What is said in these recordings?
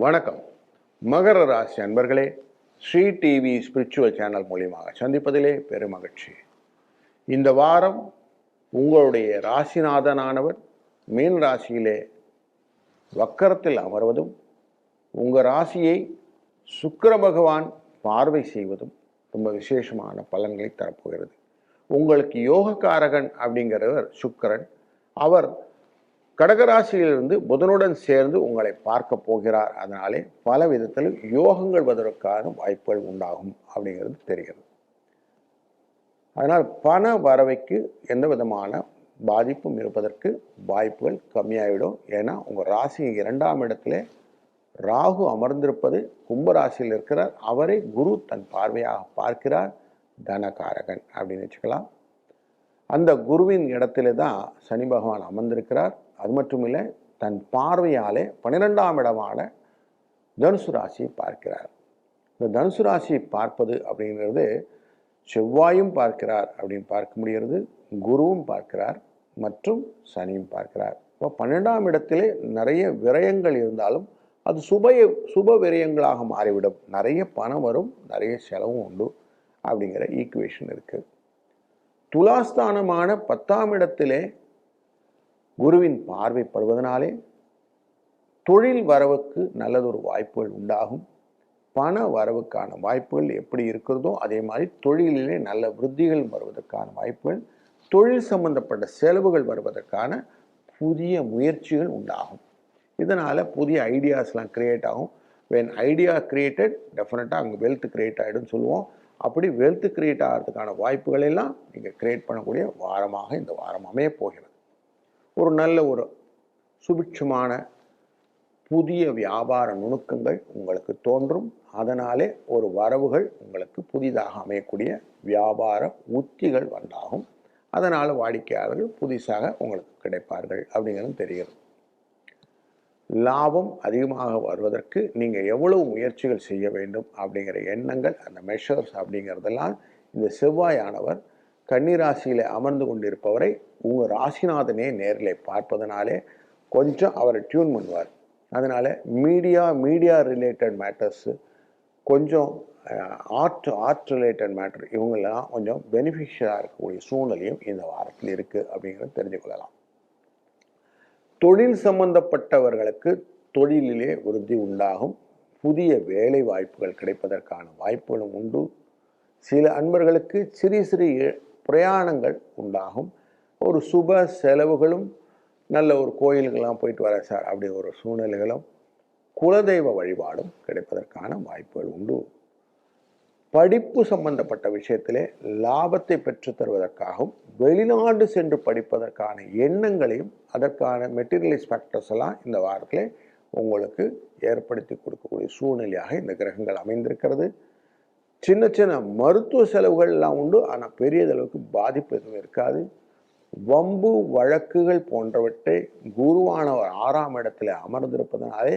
வணக்கம். மகர ராசி அன்பர்களே ஸ்ரீ டிவி ஸ்பிரிச்சுவல் சேனல் மூலியமாக சந்திப்பதிலே பெருமகிழ்ச்சி இந்த வாரம் உங்களுடைய ராசிநாதனானவர் மீன் ராசியிலே வக்கரத்தில் அமர்வதும் உங்கள் ராசியை சுக்கர பகவான் பார்வை செய்வதும் ரொம்ப விசேஷமான பலன்களை தரப்போகிறது. உங்களுக்கு யோகக்காரகன் அப்படிங்கிறவர் சுக்கரன். அவர் கடகராசியிலிருந்து புதனுடன் சேர்ந்து உங்களை பார்க்க போகிறார். அதனாலே பல விதத்தில் யோகங்கள் வருவதற்கான வாய்ப்புகள் உண்டாகும் அப்படிங்கிறது தெரிகிறது. அதனால் பண வரவைக்கு எந்த விதமான பாதிப்பும் இருப்பதற்கு வாய்ப்புகள் கம்மியாகிடும் ஏன்னா உங்கள் ராசி இரண்டாம் இடத்துல ராகு அமர்ந்திருப்பது கும்பராசியில் இருக்கிறார். அவரை குரு தன் பார்வையாக பார்க்கிறார். தனகாரகன் அப்படின்னு வச்சுக்கலாம். அந்த குருவின் இடத்துல தான் சனி பகவான் அமர்ந்திருக்கிறார். அது மட்டும் இல்லை தன் பார்வையாலே பன்னிரெண்டாம் இடமான தனுசு ராசியை பார்க்கிறார். இந்த தனுசு ராசியை பார்ப்பது அப்படிங்கிறது செவ்வாயும் பார்க்கிறார் அப்படின்னு பார்க்க முடிகிறது குருவும் பார்க்கிறார் மற்றும் சனியும் பார்க்கிறார். இப்போ பன்னெண்டாம் இடத்திலே நிறைய விரயங்கள் இருந்தாலும் அது சுபய சுப விரயங்களாக மாறிவிடும். நிறைய பணம் வரும் நிறைய செலவும் உண்டு அப்படிங்கிற ஈக்குவேஷன் இருக்குது துலாஸ்தானமான பத்தாம் இடத்திலே குருவின் பார்வைப்படுவதனாலே தொழில் வரவுக்கு நல்லதொரு வாய்ப்புகள் உண்டாகும். பண வரவுக்கான வாய்ப்புகள் எப்படி இருக்கிறதோ அதே மாதிரி தொழிலிலே நல்ல விருத்திகள் வருவதற்கான வாய்ப்புகள் தொழில் சம்பந்தப்பட்ட செலவுகள் வருவதற்கான புதிய முயற்சிகள் உண்டாகும். இதனால் புதிய ஐடியாஸ்லாம் கிரியேட் ஆகும். வென் ஐடியா கிரியேட்டட் டெஃபினட்டாக அங்கே வெல்த் கிரியேட் ஆகிடும்னு சொல்லுவோம். அப்படி வெல்த் கிரியேட் ஆகிறதுக்கான வாய்ப்புகள் எல்லாம் நீங்கள் கிரியேட் பண்ணக்கூடிய வாரமாக இந்த வாரம் அமைய போகிறது. ஒரு நல்ல ஒரு சுபிட்சமான புதிய வியாபார நுணுக்கங்கள் உங்களுக்கு தோன்றும். அதனாலே ஒரு வரவுகள் உங்களுக்கு புதிதாக அமையக்கூடிய வியாபார உத்திகள் வந்தாகும். அதனால் வாடிக்கையாளர்கள் புதுசாக உங்களுக்கு கிடைப்பார்கள் அப்படிங்கிறது தெரிகிறது லாபம் அதிகமாக வருவதற்கு நீங்கள் எவ்வளவு முயற்சிகள் செய்ய வேண்டும் அப்படிங்கிற எண்ணங்கள் அந்த மெஷர்ஸ் அப்படிங்கிறதெல்லாம் இந்த செவ்வாயானவர் கன்னிராசியில் அமர்ந்து கொண்டிருப்பவரை உங்கள் ராசிநாதனே நேரில் பார்ப்பதனாலே கொஞ்சம் அவரை டியூன் பண்ணுவார். அதனால் மீடியா மீடியா ரிலேட்டட் மேட்டர்ஸு கொஞ்சம் ஆர்ட் ஆர்ட் ரிலேட்டட் மேட்டர் இவங்கெல்லாம் கொஞ்சம் பெனிஃபிஷியலாக இருக்கக்கூடிய சூழ்நிலையும் இந்த வாரத்தில் இருக்குது அப்படிங்கிறத தெரிஞ்சு கொள்ளலாம். தொழில் சம்பந்தப்பட்டவர்களுக்கு தொழிலிலே விருத்தி உண்டாகும். புதிய வேலை வாய்ப்புகள் கிடைப்பதற்கான வாய்ப்புகளும் உண்டு. சில அன்பர்களுக்கு சிறு சிறு பிரயாணங்கள் உண்டாகும். ஒரு சுப செலவுகளும் நல்ல ஒரு கோயிலுக்கெல்லாம் போயிட்டு வர சார் அப்படி ஒரு சூழ்நிலைகளும் குலதெய்வ வழிபாடும் கிடைப்பதற்கான வாய்ப்புகள் உண்டு. படிப்பு சம்பந்தப்பட்ட விஷயத்திலே லாபத்தை பெற்று தருவதற்காகவும் வெளிநாடு சென்று படிப்பதற்கான எண்ணங்களையும் அதற்கான மெட்டீரியலைஸ் ஃபேக்டர்ஸ் எல்லாம் இந்த வாரத்தில் உங்களுக்கு ஏற்படுத்தி கொடுக்கக்கூடிய சூழ்நிலையாக இந்த கிரகங்கள் அமைந்திருக்கிறது. சின்ன சின்ன மருத்துவ செலவுகள் எல்லாம் உண்டு. ஆனால் பெரியதளவுக்கு பாதிப்பு எதுவும் இருக்காது. வம்பு வழக்குகள் போன்றவற்றை குருவானவர் ஆறாம் இடத்துல அமர்ந்திருப்பதனாலே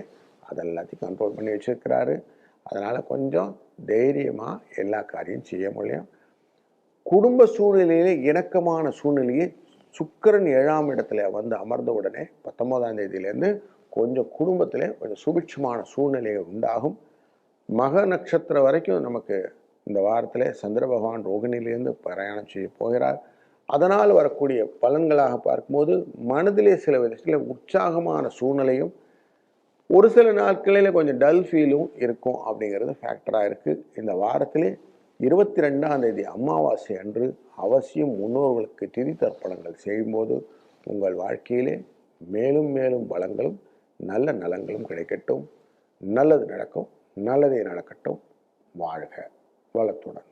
அதெல்லாத்தையும் கண்ட்ரோல் பண்ணி வச்சிருக்கிறாரு. அதனால் கொஞ்சம் தைரியமாக எல்லா காரியம் செய்ய முடியும். குடும்ப சூழ்நிலையிலே இணக்கமான சூழ்நிலையை சுக்கரன் ஏழாம் இடத்துல வந்து அமர்ந்த உடனே பத்தொன்பதாம் தேதியிலேருந்து கொஞ்சம் குடும்பத்தில் கொஞ்சம் சுபிட்சமான சூழ்நிலைகள் உண்டாகும். மக நட்சத்திரம் வரைக்கும் நமக்கு இந்த வாரத்தில் சந்திர பகவான் ரோகிணியிலேருந்து பிரயாணம் செய்ய போகிறார். அதனால் வரக்கூடிய பலன்களாக பார்க்கும்போது மனதிலே சில விதத்தில் உற்சாகமான சூழ்நிலையும் ஒரு சில நாட்களில் கொஞ்சம் டல் ஃபீலும் இருக்கும் அப்படிங்கிறது ஃபேக்டராக இருக்குது இந்த வாரத்திலே இருபத்தி ரெண்டாம் தேதி அமாவாசை அன்று அவசியம் முன்னோர்களுக்கு திதி தர்ப்பணங்கள் செய்யும்போது உங்கள் வாழ்க்கையிலே மேலும் மேலும் வளங்களும் நல்ல நலங்களும் கிடைக்கட்டும். நல்லது நடக்கும். நல்லதே நடக்கட்டும். வாழ்க வளத்துடன்.